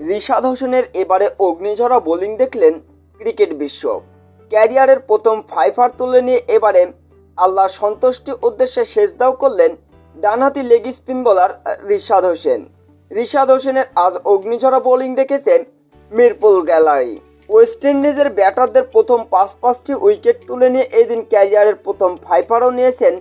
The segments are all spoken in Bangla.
রিশাদ হোসেনের এবারে অগ্নিঝরা বোলিং দেখলেন ক্রিকেট বিশ্ব। ক্যারিয়ারের প্রথম ফাইফার তুলে নিয়ে এবারে আল্লাহ সন্তুষ্টি উদ্দেশ্যে শেষ দাও করলেন ডানহাতি leg spin bowler Rishad Hossain. Rishad হোসেনের আজ অগ্নিঝরা বোলিং দেখেছেন মিরপুর গ্যালারি। ওয়েস্ট ইন্ডিজের ব্যাটারদের প্রথম পাঁচ পাঁচটি উইকেট তুলে নিয়ে এদিন ক্যারিয়ারের প্রথম ফাইফারও নিয়েছেন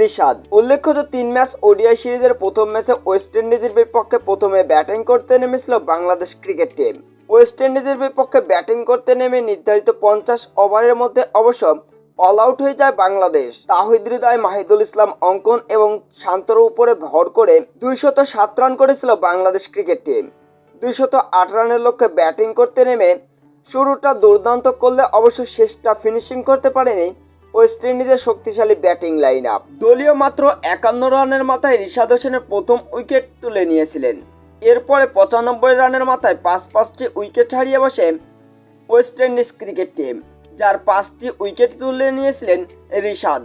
রিশাদ। উল্লেখ্য যে, তিন ম্যাচ ওডিআই সিরিজের প্রথম ম্যাচে ওয়েস্ট ইন্ডিজের বিপক্ষে প্রথমে ব্যাটিং করতে নেমেছিল বাংলাদেশ ক্রিকেট টিম। ওয়েস্ট ইন্ডিজের বিপক্ষে ব্যাটিং করতে নেমে নির্ধারিত পঞ্চাশ ওভারের মধ্যে অবশ্য অল আউট হয়ে যায় বাংলাদেশ। তাহিদ হৃদয়, মাহিদুল ইসলাম অঙ্কন এবং শান্তর উপরে ভর করে দুইশত সাত রান করেছিল বাংলাদেশ ক্রিকেট টিম। দুইশত আট রানের লক্ষ্যে ব্যাটিং করতে নেমে শুরুটা দুর্দান্ত করলে অবশ্য শেষটা ফিনিশিং করতে পারেনি ওয়েস্ট ইন্ডিজের শক্তিশালী ব্যাটিং লাইন আপ দলীয় মাত্র একান্ন রানের মাথায় ঋষাদ হোসেনের প্রথম উইকেট তুলে নিয়েছিলেন। এরপরে পঁচানব্বই রানের মাথায় পাঁচ পাঁচটি উইকেট হারিয়ে বসে ওয়েস্ট ইন্ডিজ ক্রিকেট টিম, যার পাঁচটি উইকেট তুলে নিয়েছিলেন ঋষাদ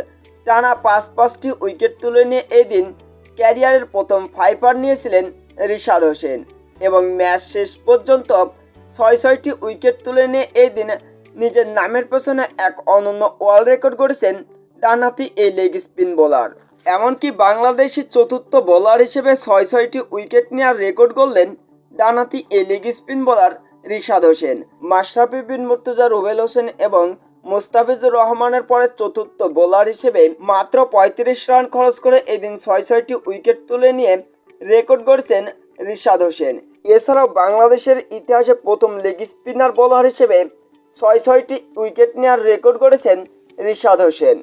টানা পাঁচ পাঁচটি উইকেট তুলে নিয়ে এদিন ক্যারিয়ারের প্রথম ফাইফার নিয়েছিলেন ঋষাদ হোসেন এবং ম্যাচ শেষ পর্যন্ত ছয় ছয়টি উইকেট তুলে নিয়ে এই দিন নিজের নামের পেছনে এক অনন্য ওয়ার্ল্ড রেকর্ড করেছেন ডানহাতি এই লেগ স্পিন বোলার। এমনকি বাংলাদেশের চতুর্থ বোলার হিসেবে ছয় ছয়টি উইকেট নেওয়ার রেকর্ড করলেন ডানহাতি এই leg spin bowler Rishad Hossain, Mashrafe Bin Mortaza, Rubel Hossain এবং মোস্তাফিজুর রহমানের পরে চতুর্থ বোলার হিসেবে মাত্র পঁয়ত্রিশ রান খরচ করে এদিন ছয় ছয়টি উইকেট তুলে নিয়ে রেকর্ড করেছেন রিশাদ হোসেন। এছাড়াও বাংলাদেশের ইতিহাসে প্রথম লেগ স্পিনার বোলার হিসেবে ছয় ছয়টি উইকেট নেওয়ার রেকর্ড করেছেন রিশাদ হোসেন।